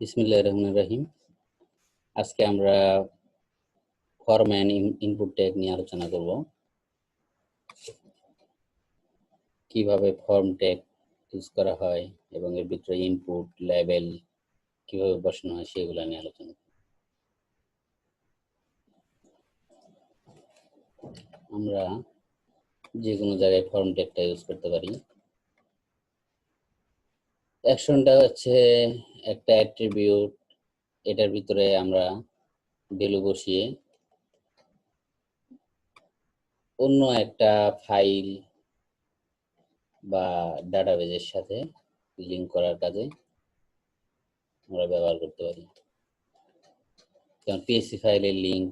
বিসমিল্লাহ রহমান রহিম। আজকে আমরা ফর্ম অ্যান্ড ইনপুট ট্যাগ নিয়ে আলোচনা করব। কীভাবে ফর্ম ট্যাগ ইউজ করা হয় এবং এর ভিতরে ইনপুট লেভেল কীভাবে বসানো হয় সেগুলো নিয়ে আলোচনা করব। আমরা যে কোনো জায়গায় ফর্ম ট্যাগটা ইউজ করতে পারি। অ্যাকশনটা হচ্ছে একটা অ্যাট্রিবিউট এটার ভিতরে আমরা ভ্যালু বসিয়ে অন্য একটা ফাইল বা ডাটাবেজের সাথে লিঙ্ক করার কাজে আমরা ব্যবহার করতে পারি। যেমন পিএসসি ফাইলের লিঙ্ক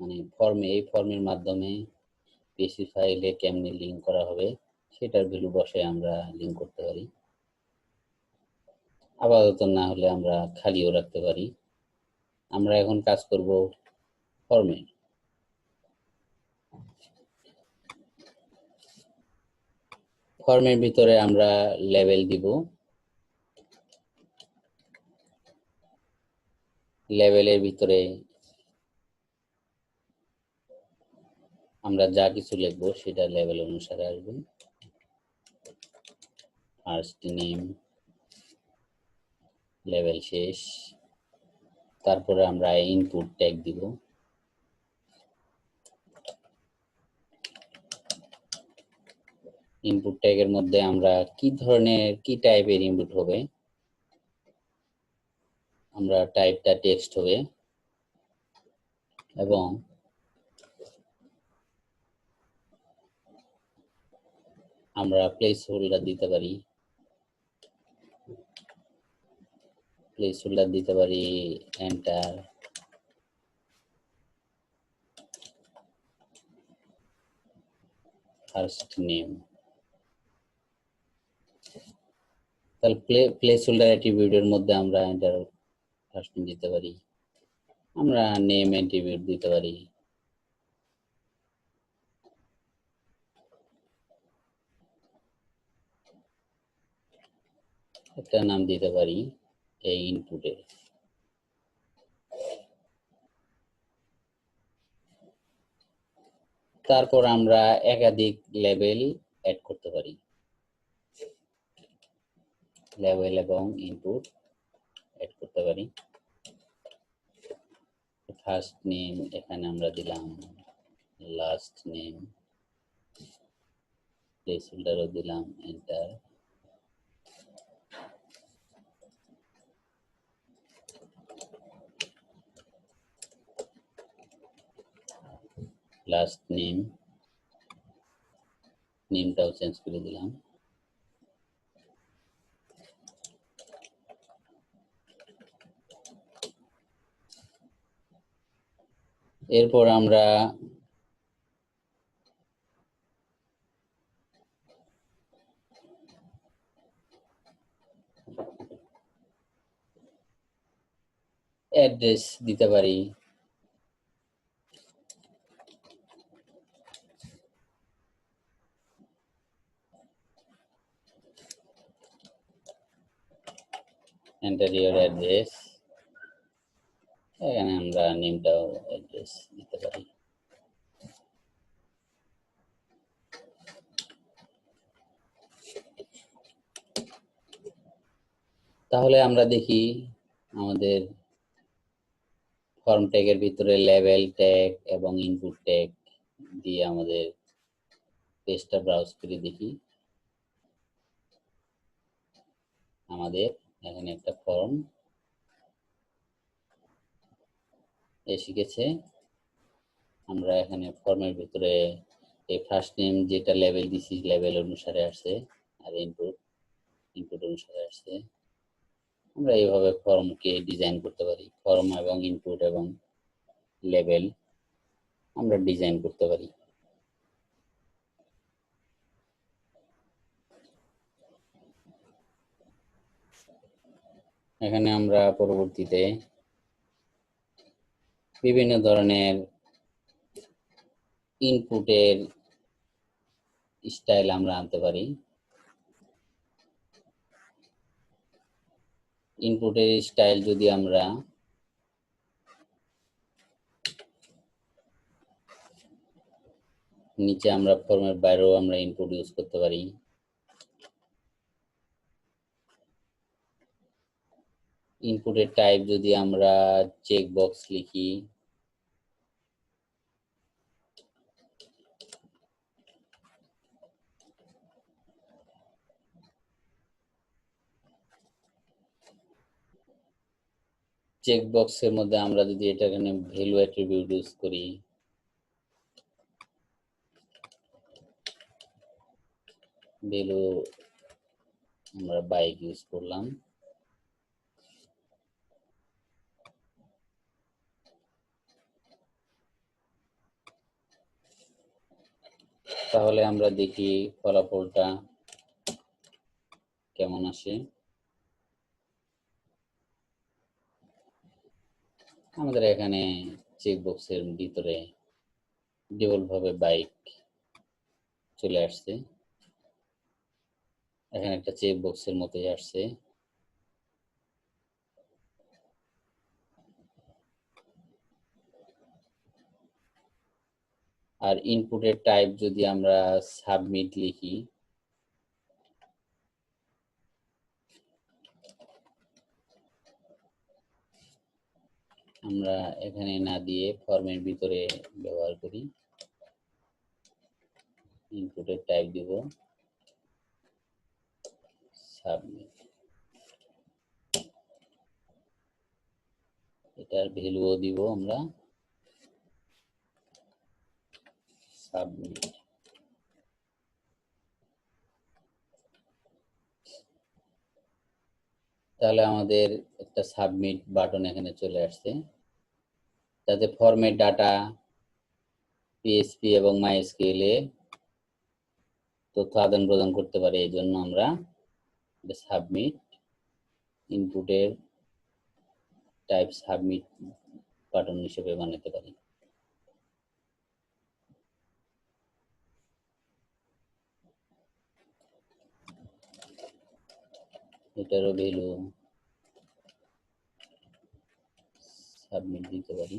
মানে ফর্মে এই ফর্মের মাধ্যমে পিএসসি ফাইলে কেমনি লিঙ্ক করা হবে, সেটার ভ্যালু বসে আমরা লিঙ্ক করতে পারি। আপাতত না হলে আমরা খালিও রাখতে পারি। আমরা এখন কাজ করব ফর্মে। ফর্মের ভিতরে আমরা লেভেল দিব। লেভেলের ভিতরে আমরা যা কিছু লিখব সেটা লেভেল অনুসারে আসবে। ফার্স্ট নেম লেভেল শেষ। তারপরে আমরা ইনপুট ট্যাগ দিব। ইনপুট ট্যাগের মধ্যে আমরা কি ধরনের, কি টাইপের ইনপুট হবে? আমরা টাইপটা টেক্সট হবে। এবং আমরা প্লেস হোল্ডার দিতে পারি। প্লেস হোল্ডার দিতে পারি এন্টার ফার্স্ট নেম তাহলে প্লে প্লেস হোল্ডার অ্যাট্রিবিউটের মধ্যে আমরা এন্টার ফার্স্ট নেম দিতে পারি। আমরা নেম অ্যাট্রিবিউট দিতে পারি। একটা নাম দিতে পারি। এই ইনপুটে তারপর আমরা একাধিক লেভেল অ্যাড করতে পারি। লেভেল এবং ইনপুট অ্যাড করতে পারি। ফার্স্ট নেম এখানে আমরা দিলাম লাস্ট নেম প্লেস হোল্ডারও দিলাম এন্টার লাস্ট নেম নেমটাও চেঞ্জ করে দিলাম। এরপর আমরা অ্যাড্রেস দিতে পারি। Your address. এখানে আমরা নেমটাও অ্যাড্রেস দিতে পারি। তাহলে আমরা দেখি আমাদের ফর্ম ট্যাগের ভিতরে লেভেল ট্যাগ এবং ইনপুট ট্যাগ দিয়ে আমাদের পেজটা ব্রাউজ করে দেখি। আমাদের এখানে একটা ফর্ম এসে গেছে আমরা এখানে ফর্মের ভিতরে এই ফার্স্ট নেম যেটা লেভেল দিছি লেভেল অনুসারে আসছে আর ইনপুট ইনপুট অনুসারে আসছে। আমরা এইভাবে ফর্মকে ডিজাইন করতে পারি ফর্ম এবং ইনপুট এবং লেভেল আমরা ডিজাইন করতে পারি। এখানে আমরা পরবর্তীতে বিভিন্ন ধরনের ইনপুটের স্টাইল আমরা আনতে পারি। ইনপুটের স্টাইল যদি আমরা নিচে আমরা ফর্মের বাইরেও আমরা ইনপুট ইউজ করতে পারি। ইনপুটের টাইপ যদি আমরা চেক বক্স লিখি। চেক বক্সের মধ্যে আমরা যদি এটা এখানে ভ্যালু অ্যাট্রিবিউট ইউজ করি। ভ্যালু আমরা বাইক ইউজ করলাম। তাহলে আমরা দেখি ফলাফলটা কেমন আসে। আমাদের এখানে চেক বক্সের ভিতরে ভাবে বাইক চলে আসছে। এখানে একটা চেক বক্সের মতোই আসছে। আর ইনপুটের টাইপ যদি আমরা সাবমিট লিখি, আমরা এখানে না দিয়ে ফর্মের ভিতরে ব্যবহার করি। ইনপুটের টাইপ দিব সাবমিট এটার ভ্যালুও দিব আমরা। সাবমিট তাহলে আমাদের একটা সাবমিট বাটন এখানে চলে আসছে। যাতে ফর্মের ডাটা পিএসপি এবং মাইএসকিউএল এ তথ্য আদান প্রদান করতে পারে, এই জন্য আমরা সাবমিট ইনপুটের টাইপ সাবমিট বাটন হিসেবে বানাতে পারি। এটারও ভ্যালু সাবমিট দিতে পারি।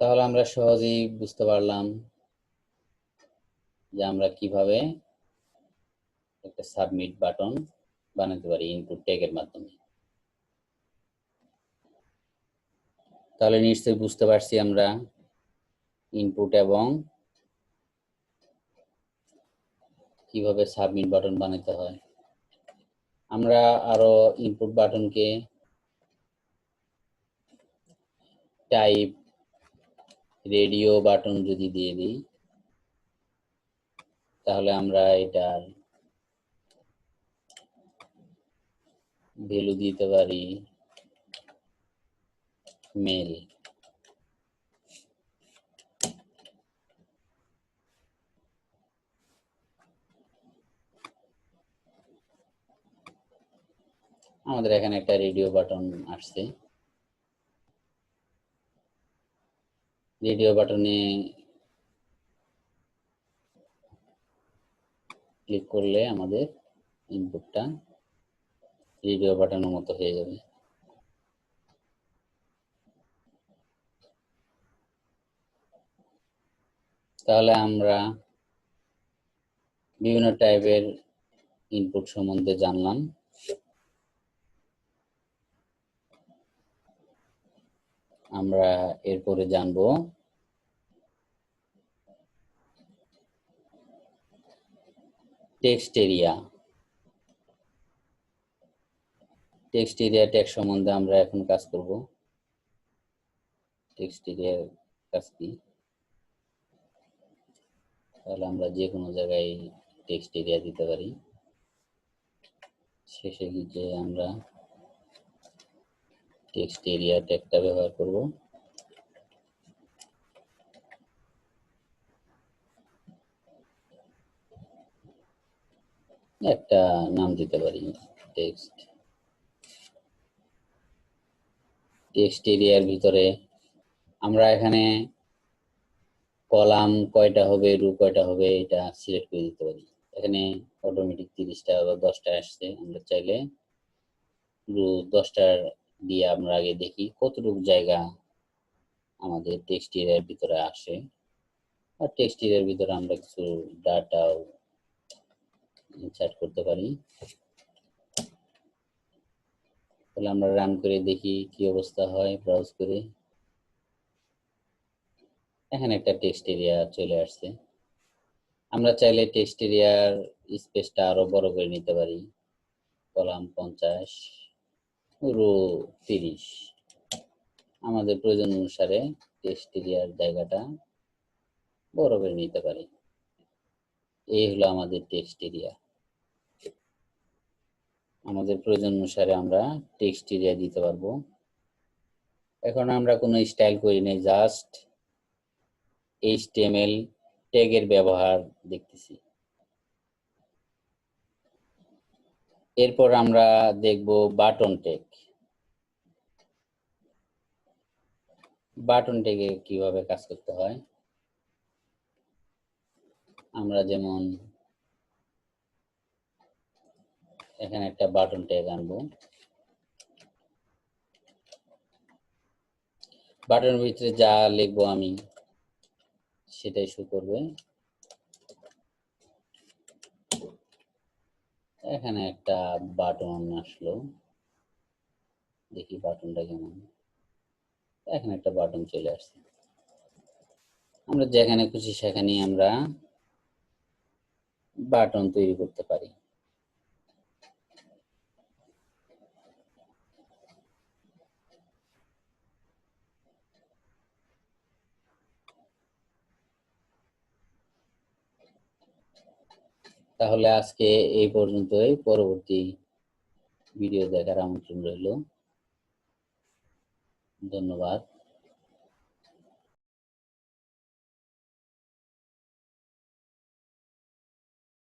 তাহলে আমরা সহজেই বুঝতে পারলাম যে আমরা কীভাবে একটা সাবমিট বাটন বানাতে পারি ইনপুট ট্যাগের মাধ্যমে। তাহলে নিশ্চয়ই বুঝতে পারছি আমরা ইনপুট এবং কীভাবে সাবমিট বাটন বানাতে হয়। আমরা আরও ইনপুট বাটনকে টাইপ রেডিও বাটন যদি দিয়ে দিই, তাহলে আমরা এটার ভ্যালু দিতে পারি মেল আমাদের এখানে একটা রেডিও বাটন আসছে। রেডিও বাটনে ক্লিক করলে আমাদের ইনপুটটা রেডিও বাটনের মতো হয়ে যাবে। তাহলে আমরা বিভিন্ন টাইপের ইনপুট সম্বন্ধে জানলাম। আমরা এরপরে জানব। Text area. Text area tag সম্বন্ধে আমরা এখন কাজ করব। টেক্সট এরিয়ার কাজ কি? তাহলে আমরা যে কোনো জায়গায় টেক্সট এরিয়া দিতে পারি। শেষে গিয়ে আমরা টেক্সট এরিয়া ট্যাগটা ব্যবহার করব। একটা নাম দিতে পারি, টেক্সট। টেক্সট এরিয়ার ভিতরে আমরা এখানে কলাম কয়টা হবে, রু কয়টা হবে, এটা সিলেক্ট করে দিতে পারি। এখানে অটোমেটিক তিরিশটা বা দশটা আসছে, আমরা চাইলে রু দশটার দিয়ে আমরা আগে দেখি কতটুকু জায়গা আমাদের টেক্সট এরিয়ার ভিতরে আসে। আর টেক্সট এরিয়ার ভিতরে আমরা কিছু ডাটাও ইনসার্ট করতে পারি। তাহলে আমরা রান করে দেখি কি অবস্থা হয় ব্রাউজ করে। এখানে একটা টেক্সট এরিয়া চলে আসছে। আমরা চাইলে টেক্সট এরিয়ার স্পেসটা আরও বড় করে নিতে পারি। কলাম পঞ্চাশ। রো তিরিশ। আমাদের প্রয়োজন অনুসারে টেক্সট এরিয়ার জায়গাটা বড় করে নিতে পারি। এই হলো আমাদের টেক্সট এরিয়া আমাদের প্রয়োজন অনুসারে আমরা টেক্সট এরিয়া দিতে পারব। এখন আমরা কোনো স্টাইল করি নাই, জাস্ট এইচটিএমএল ট্যাগের ব্যবহার দেখতেছি। এরপর আমরা দেখব বাটন টেক বাটন ট্যাগে কীভাবে কাজ করতে হয়? আমরা যেমন এখানে একটা বাটন ট্যাগ আনব। বাটনের ভিতরে যা লিখব আমি, সেটাই শো করবে। এখানে একটা বাটন আসলো। দেখি বাটনটা কেমন। এখানে একটা বাটন চলে আসছে। আমরা যেখানে খুশি সেখানেই আমরা বাটন তৈরি করতে পারি। তাহলে আজকে এই পর্যন্তই। পরবর্তী ভিডিও দেখার আমন্ত্রণ রইল। ধন্যবাদ।